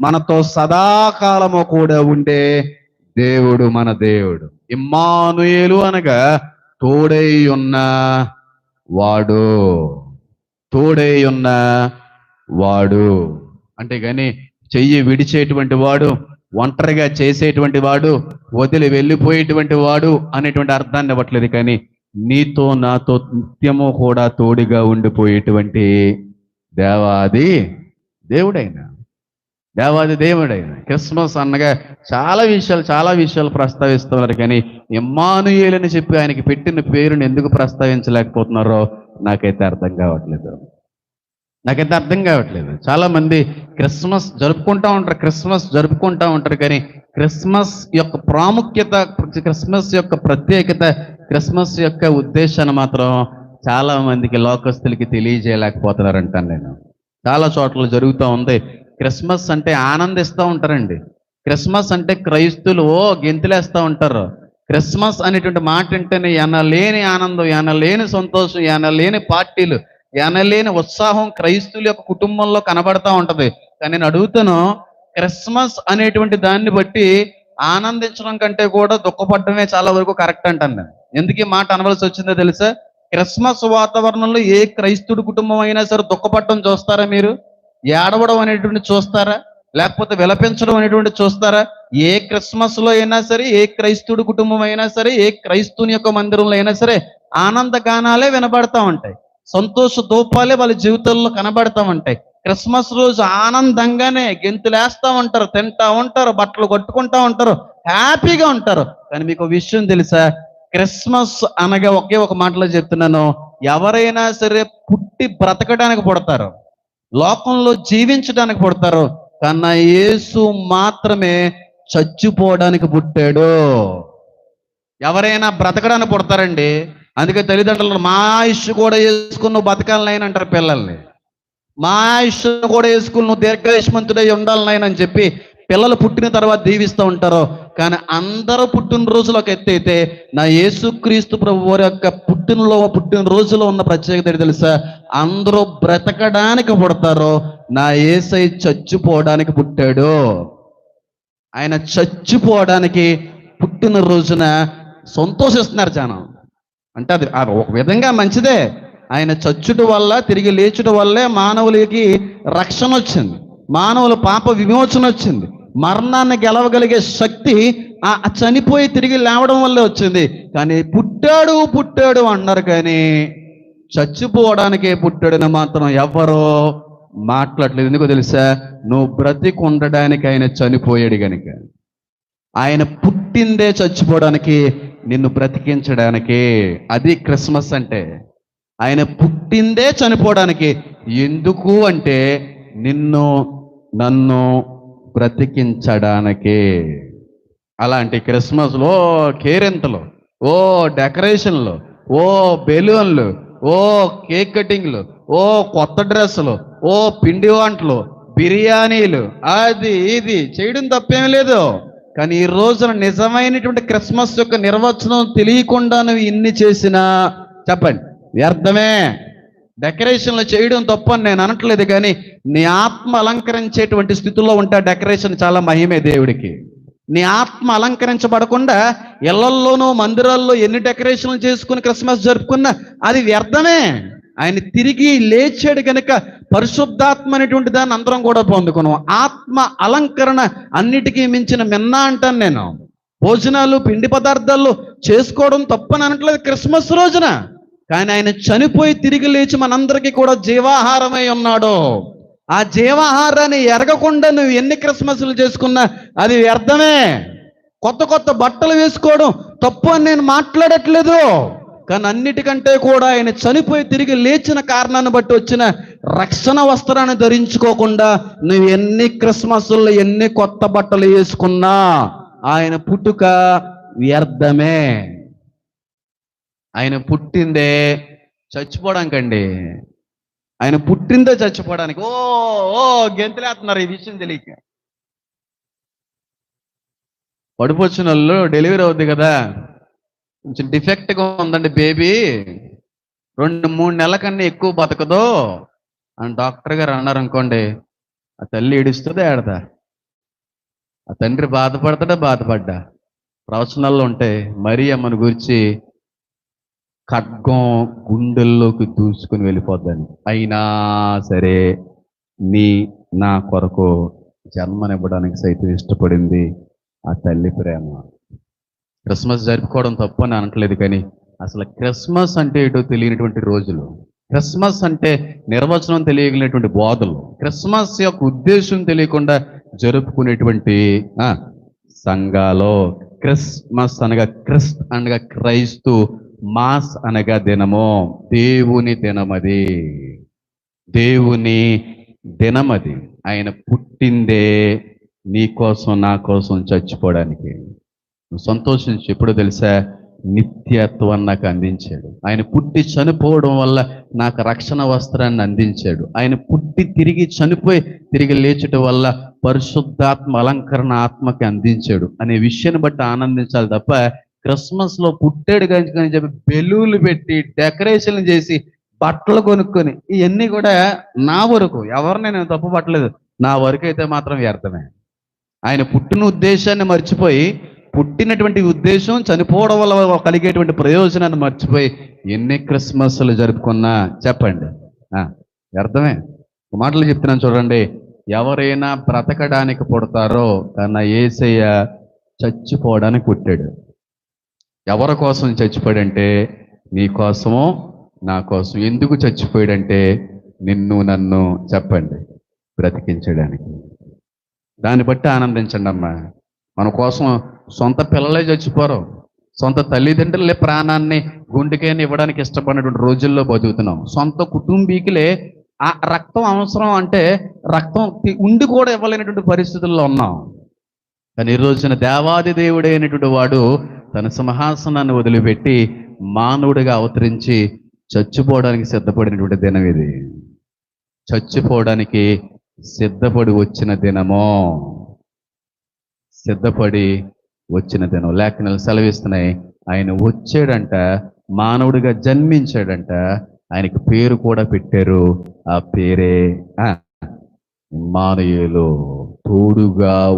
మనతో సదాకాలము కూడా ఉండే దేవుడు మన దేవుడు. ఇమ్మానుయేలు అనగా తోడై ఉన్న వాడు. తోడై ఉన్న వాడు. అంటే కానీ చెయ్యి విడిచేటువంటి వాడు ఒంటరిగా చేసేటువంటి వాడు వదిలి వెళ్ళిపోయేటువంటి వాడు అనేటువంటి అర్థాన్ని ఇవ్వట్లేదు కానీ నీతో నాతో నిత్యము కూడా తోడుగా ఉండిపోయేటువంటి దేవాది దేవుడైన దేవాది దేవుడైన క్రిస్మస్ అనగా చాలా విషయాలు చాలా విషయాలు ప్రస్తావిస్తున్నారు కానీ ఇమ్మానుయేలు అని చెప్పి ఆయనకి పెట్టిన పేరుని ఎందుకు ప్రస్తావించలేకపోతున్నారో నాకైతే అర్థం కావట్లేదు. నాకైతే అర్థం కావట్లేదు. చాలామంది క్రిస్మస్ జరుపుకుంటా ఉంటారు క్రిస్మస్ జరుపుకుంటూ ఉంటారు కానీ క్రిస్మస్ యొక్క ప్రాముఖ్యత క్రిస్మస్ యొక్క ప్రత్యేకత క్రిస్మస్ యొక్క ఉద్దేశాన్ని మాత్రం చాలా మందికి లోకస్తులకి తెలియజేయలేకపోతున్నారంటాను నేను. చాలా చోట్ల జరుగుతూ ఉంది. క్రిస్మస్ అంటే ఆనందిస్తూ ఉంటారండి. క్రిస్మస్ అంటే క్రైస్తులు ఓ గెంతులేస్తూ ఉంటారు. క్రిస్మస్ అనేటువంటి మాట అంటేనే ఎనలేని ఆనందం ఎనలేని సంతోషం ఎనలేని పార్టీలు ఎనలేని ఉత్సాహం క్రైస్తువుల యొక్క కుటుంబంలో కనబడతా ఉంటది. కానీ నేను అడుగుతాను క్రిస్మస్ అనేటువంటి దాన్ని బట్టి ఆనందించడం కంటే కూడా దుఃఖపడటమే చాలా వరకు కరెక్ట్ అంటాను నేను. ఎందుకు ఈ మాట అనవలసి వచ్చిందో తెలుసా? క్రిస్మస్ వాతావరణంలో ఏ క్రైస్తుడు కుటుంబం అయినా సరే దుఃఖపడటం చూస్తారా మీరు? ఏడవడం అనేటువంటి చూస్తారా? లేకపోతే విలపించడం అనేటువంటి చూస్తారా? ఏ క్రిస్మస్లో అయినా సరే ఏ క్రైస్తుడు కుటుంబం అయినా సరే ఏ క్రైస్తుని యొక్క మందిరంలో అయినా సరే ఆనంద గానాలే వినబడతా ఉంటాయి. సంతోష దూపాలే వాళ్ళ జీవితంలో కనబడతా ఉంటాయి. క్రిస్మస్ రోజు ఆనందంగానే గెంతులేస్తా ఉంటారు తింటా ఉంటారు బట్టలు కొట్టుకుంటా ఉంటారు హ్యాపీగా ఉంటారు. కానీ మీకు విషయం తెలుసా? క్రిస్మస్ అనగా ఒకే ఒక మాటలో చెప్తున్నాను. ఎవరైనా సరే పుట్టి బ్రతకడానికి పుడతారు. లోకంలో జీవించడానికి పుడతారు కన్నా యేసు మాత్రమే చచ్చిపోవడానికి పుట్టాడు. ఎవరైనా బ్రతకడానికి పుడతారండి. అందుకే తల్లిదండ్రులు మా ఇష్యూ కూడా వేసుకుని నువ్వు బతకాలని అంటారు పిల్లల్ని. మా ఇష్యూ కూడా వేసుకుని నువ్వు దీర్ఘాయుష్మంతుడై ఉండాలనైనా అని చెప్పి పిల్లలు పుట్టిన తర్వాత దీవిస్తూ ఉంటారో కానీ అందరూ పుట్టినరోజులు ఒక ఎత్తు అయితే నా యేసుక్రీస్తు ప్రభు వారి యొక్క పుట్టినలో పుట్టిన రోజులో ఉన్న ప్రత్యేకత ఏంటి తెలుసా? అందరూ బ్రతకడానికి పుడతారు నా ఏసై చచ్చిపోవడానికి పుట్టాడు. ఆయన చచ్చిపోవడానికి పుట్టిన రోజున సంతోషిస్తున్నారు జనం. అంటే అది ఒక విధంగా మంచిదే. ఆయన చచ్చుట వల్ల తిరిగి లేచుట వల్లే మానవులకి రక్షణ వచ్చింది. మానవుల పాప విమోచన వచ్చింది. మరణాన్ని గెలవగలిగే శక్తి ఆ చనిపోయి తిరిగి లేవడం వల్లే వచ్చింది. కానీ పుట్టాడు పుట్టాడు అన్నారు కానీ చచ్చిపోవడానికే పుట్టాడని మాత్రం ఎవరో మాట్లాడలేదు. ఎందుకో తెలుసా? నువ్వు బ్రతికుండడానికి ఆయన చనిపోయాడు కనుక ఆయన పుట్టిందే చచ్చిపోవడానికి నిన్ను బ్రతికించడానికి. అది క్రిస్మస్ అంటే. ఆయన పుట్టిందే చనిపోవడానికి. ఎందుకు అంటే నిన్ను నన్ను బ్రతికించడానికి. అలాంటి క్రిస్మస్లో కేరింతలు ఓ డెకరేషన్లు ఓ బెలూన్లు ఓ కేక్ కటింగ్లు ఓ కొత్త డ్రెస్సులు ఓ పిండి వంటలు బిర్యానీలు అది ఇది చేయడం తప్పేం లేదు. కానీ ఈ రోజున నిజమైనటువంటి క్రిస్మస్ యొక్క నిర్వచనం తెలియకుండా నువ్వు ఇన్ని చేసినా చెప్పండి వ్యర్థమే. డెకరేషన్లు చేయడం తప్పని నేను అనట్లేదు కానీ నీ ఆత్మ అలంకరించేటువంటి స్థితిలో ఉంటే డెకరేషన్ చాలా మహిమే దేవుడికి. నీ ఆత్మ అలంకరించబడకుండా ఇళ్ళల్లోనూ మందిరాల్లో ఎన్ని డెకరేషన్లు చేసుకుని క్రిస్మస్ జరుపుకున్నా అది వ్యర్థమే. ఆయన తిరిగి లేచాడు కనుక పరిశుద్ధాత్మ అనేటువంటి దాన్ని అందరం కూడా పొందుకున్నాం. ఆత్మ అలంకరణ అన్నిటికీ మించిన మిన్న అంటాను నేను. భోజనాలు పిండి పదార్థాలు చేసుకోవడం తప్పని అనట్లేదు క్రిస్మస్ రోజున. కానీ ఆయన చనిపోయి తిరిగి లేచి మనందరికీ కూడా జీవాహారమై ఉన్నాడు. ఆ జీవాహారాన్ని ఎరగకుండా నువ్వు ఎన్ని క్రిస్మస్లు చేసుకున్నా అది వ్యర్థమే. కొత్త కొత్త బట్టలు వేసుకోవడం తప్పు అని నేను మాట్లాడట్లేదు. కానీ అన్నిటికంటే కూడా ఆయన చనిపోయి తిరిగి లేచిన కారణాన్ని బట్టి వచ్చిన రక్షణ వస్త్రాన్ని ధరించుకోకుండా నువ్వు ఎన్ని క్రిస్మస్లో ఎన్ని కొత్త బట్టలు వేసుకున్నా ఆయన పుట్టుక వ్యర్థమే. ఆయన పుట్టిందే చచ్చిపోవడానికండి. ఆయన పుట్టిందే చచ్చిపోవడానికి. ఓ ఓ గెంతులేస్తున్నారు ఈ విషయం తెలియక. పడిపోచ్చిన వాళ్ళు డెలివరీ అవుద్ది కదా. కొంచెం డిఫెక్ట్గా ఉందండి బేబీ. రెండు మూడు నెలల కన్నా ఎక్కువ బతకదు. అని డాక్టర్ గారు అన్నారు అనుకోండి ఆ తల్లి ఏడుస్తుందా ఏడదా? ఆ తండ్రి బాధపడతాడా? బాధపడ్డా? ప్రవచనాల్లో ఉంటాయి. మరీ అమ్మని గురించి ఖడ్గం గుండెల్లోకి దూసుకుని వెళ్ళిపోద్దని అయినా సరే నీ నా కొరకు జన్మనివ్వడానికి సైతం ఇష్టపడింది ఆ తల్లి ప్రేమ. క్రిస్మస్ జరుపుకోవడం తప్పని అని అనట్లేదు కానీ అసలు క్రిస్మస్ అంటే ఏటో తెలియనటువంటి రోజులు క్రిస్మస్ అంటే నిర్వచనం తెలియగలిగినటువంటి బోధలు క్రిస్మస్ యొక్క ఉద్దేశం తెలియకుండా జరుపుకునేటువంటి సంఘాలో క్రిస్మస్ అనగా క్రిస్ట్ అనగా క్రైస్తు మాస్ అనగా దినము. దేవుని దినమది. దేవుని దినమది. ఆయన పుట్టిందే నీ కోసం నా కోసం చచ్చిపోవడానికి. సంతోషించి. ఎప్పుడో తెలుసా? నిత్యత్వాన్ని నాకు అందించాడు. ఆయన పుట్టి చనిపోవడం వల్ల నాకు రక్షణ వస్త్రాన్ని అందించాడు. ఆయన పుట్టి తిరిగి చనిపోయి తిరిగి లేచడం వల్ల పరిశుద్ధాత్మ అలంకరణ ఆత్మకి అందించాడు. అనే విషయాన్ని బట్టి ఆనందించాలి తప్ప క్రిస్మస్లో పుట్టాడు అని చెప్పి బెలూన్లు పెట్టి డెకరేషన్లు చేసి బట్టలు కొనుక్కొని ఇవన్నీ కూడా నా వరకు. ఎవరిని నేను తప్పు పట్టలేదు. నా వరకు అయితే మాత్రం వ్యర్థమే. ఆయన పుట్టిన ఉద్దేశాన్ని మర్చిపోయి పుట్టినటువంటి ఉద్దేశం చనిపోవడం వల్ల కలిగేటువంటి ప్రయోజనాన్ని మర్చిపోయి ఎన్ని క్రిస్మస్లు జరుపుకున్నా చెప్పండి. వ్యర్థమే. మాటలు చెప్తున్నాను చూడండి. ఎవరైనా బ్రతకడానికి పుడతారో కన్నా ఏసయ్య చచ్చిపోవడానికి పుట్టాడు. ఎవరి కోసం చచ్చిపోయాడంటే నీ కోసమో నా కోసం ఎందుకు చచ్చిపోయాడంటే నిన్ను నన్ను చెప్పండి బ్రతికించడానికి. దాన్ని బట్టి ఆనందించండి అమ్మా. మన కోసం సొంత పిల్లలే చచ్చిపోరు. సొంత తల్లిదండ్రులే ప్రాణాన్ని గుండెకైనా ఇవ్వడానికి ఇష్టపడినటువంటి రోజుల్లో బతుకుతున్నాం. సొంత కుటుంబీకులే ఆ రక్తం అవసరం అంటే రక్తం ఉండి కూడా ఇవ్వలేనటువంటి పరిస్థితుల్లో ఉన్నాం. కానీ ఈ రోజున దేవాది దేవుడైనటువంటి వాడు తన సింహాసనాన్ని వదిలిపెట్టి మానవుడిగా అవతరించి చచ్చిపోవడానికి సిద్ధపడినటువంటి దినం ఇది. చచ్చిపోవడానికి సిద్ధపడి వచ్చిన దినమో. సిద్ధపడి వచ్చిన దినం. లేఖనాలు సెలవిస్తున్నాయి. ఆయన వచ్చాడంట మానవుడిగా జన్మించాడంట. ఆయనకి పేరు కూడా పెట్టారు. ఆ పేరే ఆ, తోడుగా